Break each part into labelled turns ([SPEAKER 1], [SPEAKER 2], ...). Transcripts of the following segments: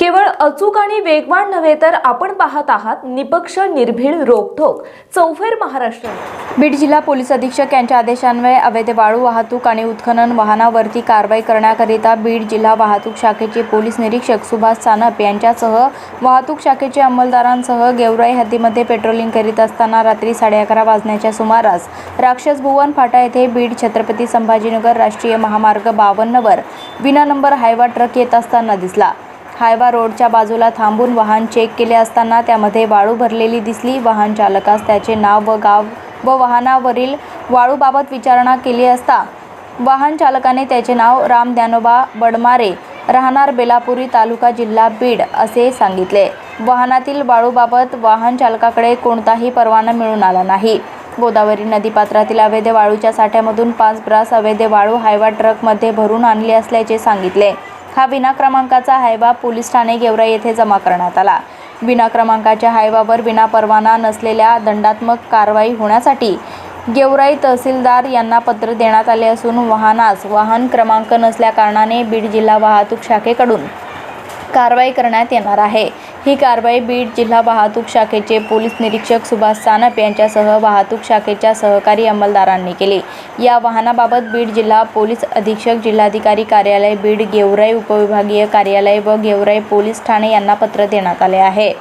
[SPEAKER 1] केवळ अचूक आणि वेगवान नव्हे तर आपण पाहत आहात निपक्ष निर्भीड रोखोक चौफेर महाराष्ट्र.
[SPEAKER 2] बीड जिल्हा पोलीस अधीक्षक यांच्या आदेशान्वये अवैध वाळू वाहतूक आणि उत्खनन वाहनावरती कारवाई करण्याकरिता बीड जिल्हा वाहतूक शाखेचे पोलीस निरीक्षक सुभाष सानप यांच्यासह वाहतूक शाखेचे अंमलदारांसह गेवराई हद्दीमध्ये पेट्रोलिंग करीत असताना रात्री साडे अकरा वाजण्याच्या सुमारास राक्षस भुवन फाटा येथे बीड छत्रपती संभाजीनगर राष्ट्रीय महामार्ग बावन्नवर विना नंबर हायवा ट्रक येत असताना दिसला. हायवा रोडच्या बाजूला थांबून वाहन चेक केले असताना त्यामध्ये वाळू भरलेली दिसली. वाहन चालकास त्याचे नाव व गाव व वाहनावरील वाळूबाबत विचारणा केली असता वाहन चालकाने त्याचे नाव राम ज्ञानोबा बडमारे राहणार बेलापुरी तालुका जिल्हा बीड असे सांगितले. वाहनातील वाळूबाबत वाहन चालकाकडे कोणताही परवाना मिळून आला नाही. गोदावरी नदीपात्रातील अवैध वाळूच्या साठ्यामधून पाच ब्रास अवैध वाळू हायवा ट्रकमध्ये भरून आणली असल्याचे सांगितले. हा विना क्रमांकाचा हायवा पोलीस ठाणे गेवराई येथे जमा करण्यात आला. विना क्रमांकाच्या हायवावर विना परवाना नसलेल्या दंडात्मक कारवाई होण्यासाठी गेवराई तहसीलदार यांना पत्र देण्यात आले असून वाहनास वाहन क्रमांक नसल्याकारणाने बीड जिल्हा वाहतूक शाखेकडून कारवाई करण्यात येणार आहे. ही कारवाई बीड जिल्हा वाहतूक शाखेचे पोलीस निरीक्षक सुभाष सानप यांच्यासह वाहतूक शाखेच्या सहकारी अंमलदारांनी केली. या वाहनाबाबत बीड जिल्हा पोलीस अधीक्षक जिल्हाधिकारी कार्यालय बीड गेवराई उपविभागीय कार्यालय व गेवराई पोलीस ठाणे यांना पत्र देण्यात आले आहे.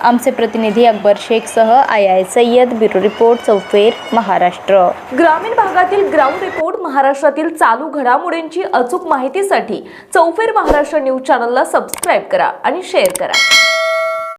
[SPEAKER 2] आमचे प्रतिनिधी Akbar शेखसह I I Sayyad bureau report Choufer Maharashtra.
[SPEAKER 1] ग्रामीण भागातील ग्राउंड रिपोर्ट महाराष्ट्रातील चालू घडामोडींची अचूक माहितीसाठी चौफेर महाराष्ट्र न्यूज चॅनलला सबस्क्राईब करा आणि शेअर करा.